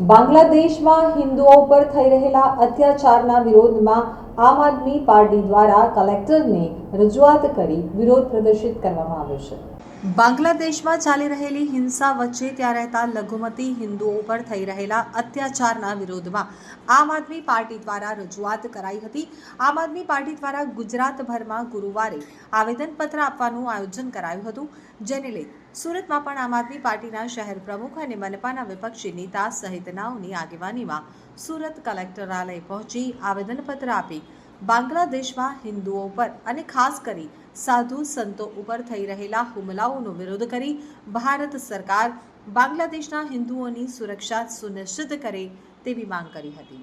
બાંગ્લાદેશમાં હિન્દુઓ પર થઈ રહેલા અત્યાચારના વિરોધમાં આમ આદમી પાર્ટી દ્વારા કલેક્ટરને રજૂઆત કરી વિરોધ પ્રદર્શિત કરવામાં આવ્યો છે. બાંગ્લાદેશમાં ચાલી રહેલી હિંસા વચ્ચે ત્યાં રહેતા લઘુમતી હિન્દુઓ પર થઈ રહેલા અત્યાચારના વિરોધમાં આમ આદમી પાર્ટી દ્વારા રજૂઆત કરાઈ હતી. આમ આદમી પાર્ટી દ્વારા ગુજરાતભરમાં ગુરુવારે આવેદનપત્ર આપવાનું આયોજન કરાયું હતું. જેને લઈ સુરતમાં પણ આમ આદમી પાર્ટીના શહેર પ્રમુખ અને મનપાના વિપક્ષી નેતા સહિતનાઓની આગેવાનીમાં સુરત કલેક્ટરાલય પહોંચી આવેદનપત્ર આપી બાંગ્લાદેશમાં હિન્દુઓ પર અને ખાસ કરી સાધુ સંતો ઉપર થઈ રહેલા હુમલાઓનો વિરોધ કરી ભારત સરકાર બાંગ્લાદેશના હિન્દુઓની સુરક્ષા સુનિશ્ચિત કરે તેવી માંગ કરી હતી.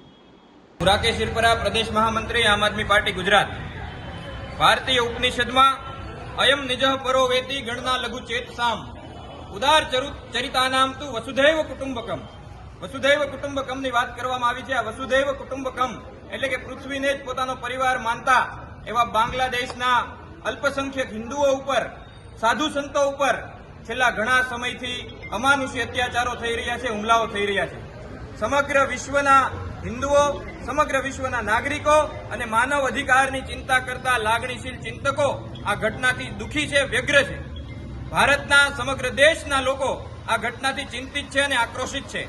હું રાકેશ શિરપરા પ્રદેશ મહામંત્રી આમ આદમી પાર્ટી ગુજરાત. ભારતીય ઉપનિષદમાં અયમ નિજઃ પરો વેતી ગણના લઘુ ચેત સામ. ઉદાર ચરુ ચરિતાનામ તું વસુધૈવ કુટુંબકમ. વસુધૈવ કુટુંબકમની વાત કરવામાં આવી છે. આ વસુધૈવ કુટુંબકમ એટલે કે પૃથ્વીને જ પોતાનો પરિવાર માનતા એવા બાંગ્લાદેશના અલ્પસંખ્યક હિન્દુઓ ઉપર, સાધુ સંતો ઉપર છેલ્લા ઘણા સમયથી અમાનુષી અત્યાચારો થઈ રહ્યા છે, હુમલાઓ થઈ રહ્યા છે. સમગ્ર વિશ્વના હિન્દુઓ, સમગ્ર વિશ્વના નાગરિકો અને માનવ અધિકારની ચિંતા કરતા લાગણીશીલ ચિંતકો આ ઘટનાથી દુઃખી છે, વ્યગ્ર છે. ભારતના સમગ્ર દેશના લોકો આ ઘટનાથી ચિંતિત છે અને આક્રોશિત છે.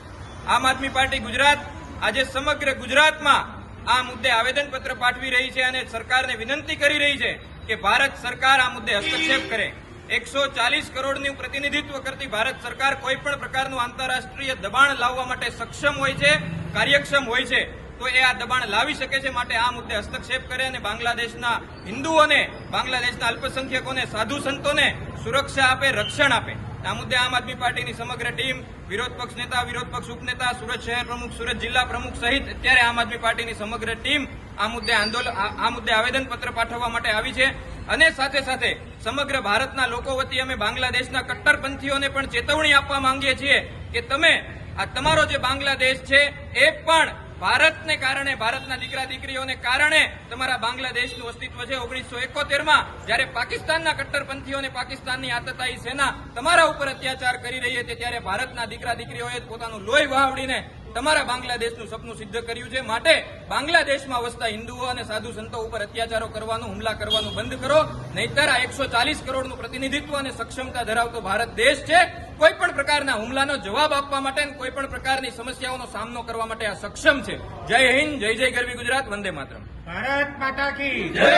આમ આદમી પાર્ટી ગુજરાત આજે સમગ્ર ગુજરાતમાં આ મુદ્દે આવેદનપત્ર પાઠવી રહી છે અને સરકારને વિનંતી કરી રહી છે કે ભારત સરકાર આ મુદ્દે હસ્તક્ષેપ કરે. એકસો ચાલીસ કરોડનું પ્રતિનિધિત્વ કરતી ભારત સરકાર કોઈ પણ પ્રકારનું આંતરરાષ્ટ્રીય દબાણ લાવવા માટે સક્ષમ હોય છે, કાર્યક્ષમ હોય છે, તો એ આ દબાણ લાવી શકે છે માટે આ મુદ્દે હસ્તક્ષેપ કરે અને બાંગ્લાદેશના હિન્દુઓને, બાંગ્લાદેશના અલ્પસંખ્યકોને, સાધુ સંતોને સુરક્ષા આપે, રક્ષણ આપે. આ મુદ્દે આમ આદમી પાર્ટીની સમગ્ર ટીમ, વિરોધ પક્ષ નેતા, વિરોધ પક્ષ ઉપનેતા, સુરત શહેર પ્રમુખ, સુરત જિલ્લા પ્રમુખ સહિત અત્યારે આમ આદમી પાર્ટીની સમગ્ર ટીમ આ મુદ્દે આંદોલન આ મુદ્દે આવેદનપત્ર પાઠવવા માટે આવી છે. અને સાથે સાથે સમગ્ર ભારતના લોકો વતી અમે બાંગ્લાદેશના કટ્ટરપંથીઓને પણ ચેતવણી આપવા માંગીએ છીએ કે તમે આ તમારો જે બાંગ્લાદેશ છે, એ પણ ભારતને કારણે, ભારતના દીકરા દીકરીઓને કારણે તમારા બાંગ્લાદેશનું અસ્તિત્વ છે ઓગણીસો એકોતેરમાં, જ્યારે પાકિસ્તાનના કટ્ટરપંથીઓને પાકિસ્તાનની આતતાઈ સેના તમારા ઉપર અત્યાચાર કરી રહી હતી, ત્યારે ભારતના દીકરા દીકરીઓએ પોતાનું લોહી વહાવડીને તમારા બાંગ્લાદેશનું સપનું સિદ્ધ કર્યું છે. માટે બાંગ્લાદેશમાં વસતા હિન્દુઓ અને સાધુ સંતો ઉપર અત્યાચારો કરવાનું, હુમલા કરવાનું બંધ કરો. નહીતર આ એકસો ચાલીસ કરોડનું પ્રતિનિધિત્વ અને સક્ષમતા ધરાવતો ભારત દેશ છે. કોઈ પણ પ્રકારના હુમલાનો જવાબ આપવા માટે કોઈ પણ પ્રકારની સમસ્યાઓનો સામનો કરવા માટે આ સક્ષમ છે. જય હિન્દ જય જય ગરવી ગુજરાત વંદે માતરમ. ભારત માતા કી જય.